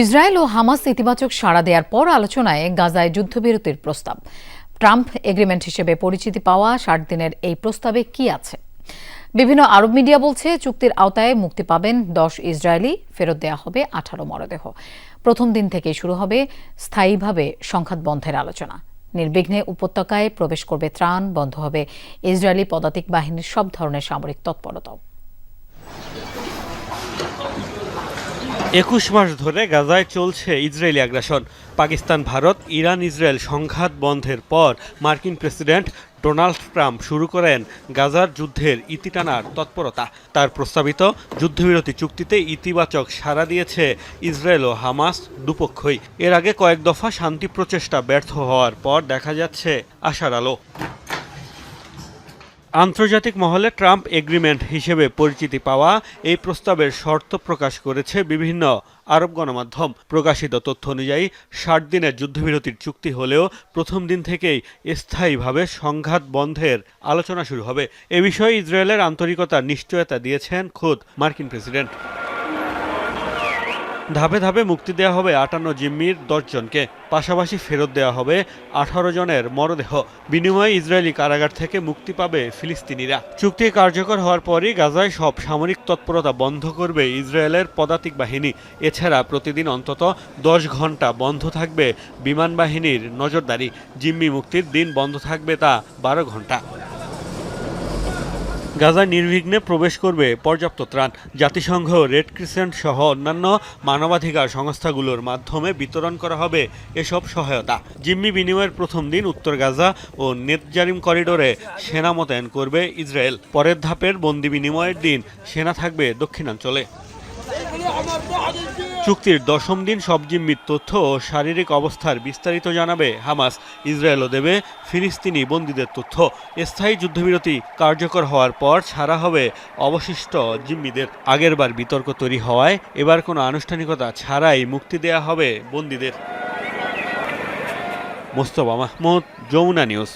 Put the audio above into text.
Israel ও Hamas ইতিবাচক সাড়া দেওয়ার পর আলোচনায় গাজায় যুদ্ধবিরতির প্রস্তাব। ট্রাম্প এগ্রিমেন্ট হিসেবে পরিচিতি পাওয়া ষাট দিনের এই প্রস্তাবে কি আছে? বিভিন্ন আরব মিডিয়া বলছে, চুক্তির আওতায় মুক্তি পাবেন দশ ইসরায়েলি, ফেরত দেয়া হবে আঠারো মরদেহ। প্রথম দিন থেকেই শুরু হবে স্থায়ীভাবে সংঘাত বন্ধের আলোচনা। নির্বিঘ্নে উপত্যকায় প্রবেশ করবে ত্রাণ, বন্ধ হবে ইসরায়েলি পদাতিক বাহিনীর সব ধরনের সামরিক তৎপরতাও। একুশ মাস ধরে গাজায় চলছে ইসরায়েলি আগ্রাসন। পাকিস্তান, ভারত, ইরান, ইসরায়েল সংঘাত বন্ধের পর মার্কিন প্রেসিডেন্ট ডোনাল্ড ট্রাম্প শুরু করেন গাজার যুদ্ধের ইতি টানার তৎপরতা। তার প্রস্তাবিত যুদ্ধবিরতি চুক্তিতে ইতিবাচক সাড়া দিয়েছে ইসরায়েল ও হামাস দুপক্ষই। এর আগে কয়েক দফা শান্তি প্রচেষ্টা ব্যর্থ হওয়ার পর দেখা যাচ্ছে আশার আলো। আন্তর্জাতিক মহলে ট্রাম্প এগ্রিমেন্ট হিসেবে পরিচিতি পাওয়া এই প্রস্তাবের শর্ত প্রকাশ করেছে বিভিন্ন আরব গণমাধ্যম। প্রকাশিত তথ্য অনুযায়ী, ষাট দিনের যুদ্ধবিরতির চুক্তি হলেও প্রথম দিন থেকেই স্থায়ীভাবে সংঘাত বন্ধের আলোচনা শুরু হবে। এ বিষয়ে ইসরায়েলের আন্তরিকতা নিশ্চয়তা দিয়েছেন খোদ মার্কিন প্রেসিডেন্ট। ধাপে ধাপে মুক্তি দেওয়া হবে আটান্ন জিম্মির জনকে পাশাপাশি ফেরত দেওয়া হবে আঠারো জনের মরদেহ। বিনিময়ে ইসরায়েলি কারাগার থেকে মুক্তি পাবে ফিলিস্তিনিরা। চুক্তি কার্যকর হওয়ার পরই গাজায় সব সামরিক তৎপরতা বন্ধ করবে ইসরায়েলের পদাতিক বাহিনী। এছাড়া প্রতিদিন অন্তত দশ ঘণ্টা বন্ধ থাকবে বিমান বাহিনীর নজরদারি। জিম্মি মুক্তির দিন বন্ধ থাকবে তা বারো ঘণ্টা গাজায় নির্বিঘ্নে প্রবেশ করবে পর্যাপ্ত ত্রাণ। জাতিসংঘ, রেড ক্রিসেন্ট সহ অন্যান্য মানবাধিকার সংস্থাগুলোর মাধ্যমে বিতরণ করা হবে এসব সহায়তা। জিম্মি বিনিময়ের প্রথম দিন উত্তর গাজা ও নেতজারিম করিডোরে সেনা মোতায়েন করবে ইসরায়েল। পরের ধাপের বন্দি বিনিময়ের দিন সেনা থাকবে দক্ষিণাঞ্চলে। চুক্তির দশম দিন সব জিম্মির তথ্য ও শারীরিক অবস্থার বিস্তারিত জানাবে হামাস। ইসরায়েলও দেবে ফিলিস্তিনি বন্দীদের তথ্য। স্থায়ী যুদ্ধবিরতি কার্যকর হওয়ার পর ছাড়া হবে অবশিষ্ট জিম্মিদের। আগেরবার বিতর্ক তৈরি হওয়ায় এবার কোনো আনুষ্ঠানিকতা ছাড়াই মুক্তি দেয়া হবে বন্দীদের। মোস্তফা মাহমুদ, যমুনা নিউজ।